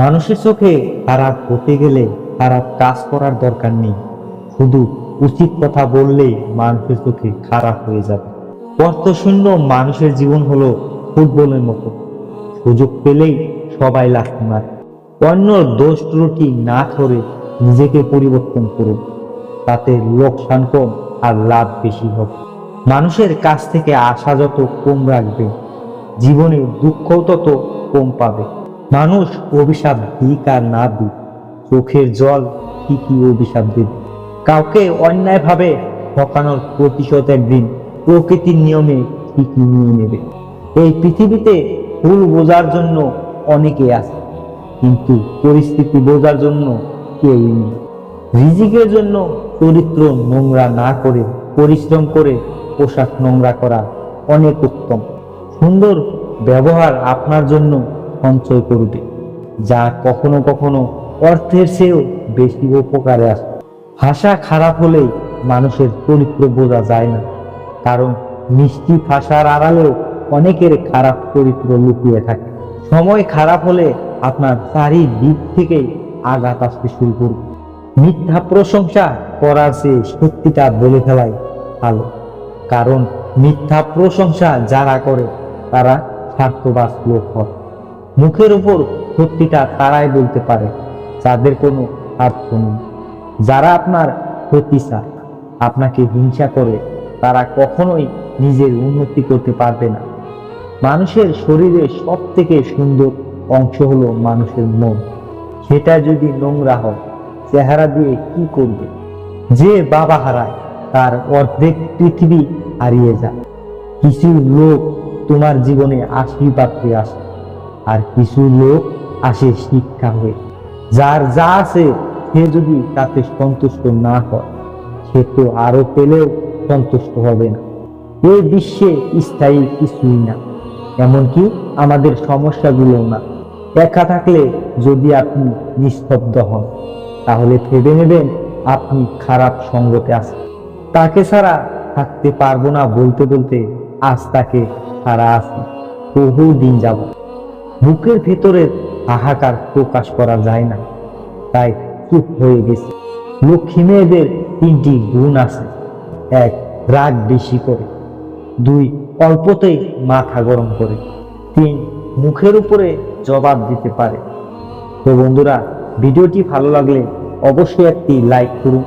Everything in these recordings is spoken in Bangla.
মানুষের চোখে খারাপ হতে গেলে খারাপ কাজ করার দরকার নেই। শুধু উচিত কথা বললেই মানুষের চোখে খারাপ হয়ে যাবে। অর্থশূন্য মানুষের জীবন হলো ফুটবলের মতো। সুযোগ পেলেই সবাই লাথি মারে। অন্য দোষ ত্রুটি না করে নিজেকে পরিবর্তন করুন। তাতে লোকসান কম আর লাভ বেশি হবে। মানুষের কাছ থেকে আশা যত কম রাখবে, জীবনে দুঃখ তত কম পাবে। মানুষ অভিশাপ দিক আর না দিক, চোখের জল কি কি অভিশাপ দেবে কাউকে অন্যায়ভাবে ঠকানোর প্রতিশোধ একদিন প্রকৃতির নিয়মে ঠিকই নিয়ে নেবে। এই পৃথিবীতে ভুল বোঝার জন্য অনেকে আছে, কিন্তু পরিস্থিতি বোঝার জন্য কেউই নেই। রিজিকের জন্য চরিত্র নোংরা না করে, পরিশ্রম করে পোশাক নোংরা করা অনেক উত্তম। সুন্দর ব্যবহার আপনার জন্য সঞ্চয় করবে, যা কখনো কখনো অর্থের চেয়েও বেশি উপকারে আসে। ভাষা খারাপ হলেই মানুষের চরিত্র বোঝা যায় না, কারণ মিষ্টি ভাষার আড়ালেও অনেকের খারাপ চরিত্র লুকিয়ে থাকে। সময় খারাপ হলে আপনার চারিদিক থেকেই আঘাত আসতে শুরু করবে। মিথ্যা প্রশংসা করার চেয়ে সত্যিটা বলে ফেলাই ভালো, কারণ মিথ্যা প্রশংসা যারা করে, তারা স্বার্থবাস লোক হয়। মুখের উপর সত্যিটা তারাই বলতে পারে, যাদের কোনো স্বার্থ নেই। যারা আপনার ক্ষতি চায় আপনাকে হিংসা করে, তারা কখনোই নিজের উন্নতি করতে পারবে না। মানুষের শরীরে সব থেকে সুন্দর অংশ হলো মানুষের মন। সেটা যদি নোংরা হয়, চেহারা দিয়ে কি করবে? যে বাবা হারায়, তার অর্ধেক পৃথিবী হারিয়ে যায়। কিছু লোক তোমার জীবনে আশীর্বাদ হয়ে আসে আর কিছু লোক আসে শিক্ষা হয়ে। যার যা আছে, সে যদি তাতে সন্তুষ্ট না হয়, সে তো আরও পেলেও সন্তুষ্ট হবে না। এই বিশ্বে স্থায়ী কিছুই না, এমনকি আমাদের সমস্যাগুলো না। একা থাকলে যদি আপনি নিস্তব্ধ হন, তাহলে ভেবে নেবেন আপনি খারাপ সঙ্গতে আছেন। তাকে ছাড়া থাকতে পারব না বলতে বলতে আজ তাকে ছাড়া আছি। বহু দিন যাব বুকের ভেতরের হাহাকার প্রকাশ করা যায় না। তাই চুপ হয়ে গেছে। লক্ষ্মী মেয়েদের তিনটি গুণ আছে। এক, রাগ বেশি করে। দুই, অল্পতেই মাথা গরম করে। তিন, মুখের উপরে জবাব দিতে পারে। তো বন্ধুরা, ভিডিওটি ভালো লাগলে অবশ্যই একটি লাইক করুন,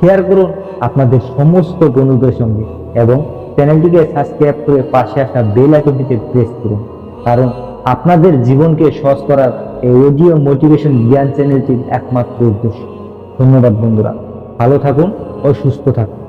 শেয়ার করুন আপনাদের সমস্ত বন্ধুদের সঙ্গে এবং চ্যানেলটিকে সাবস্ক্রাইব করে পাশে আসা বেল আইকনটিতে প্রেস করুন। কারণ আপনাদের জীবনকে সহজ করার এই অডিও মোটিভেশন জ্ঞান চ্যানেলটির একমাত্র উদ্দেশ্য। ধন্যবাদ বন্ধুরা। ভালো থাকুন ও সুস্থ থাকুন।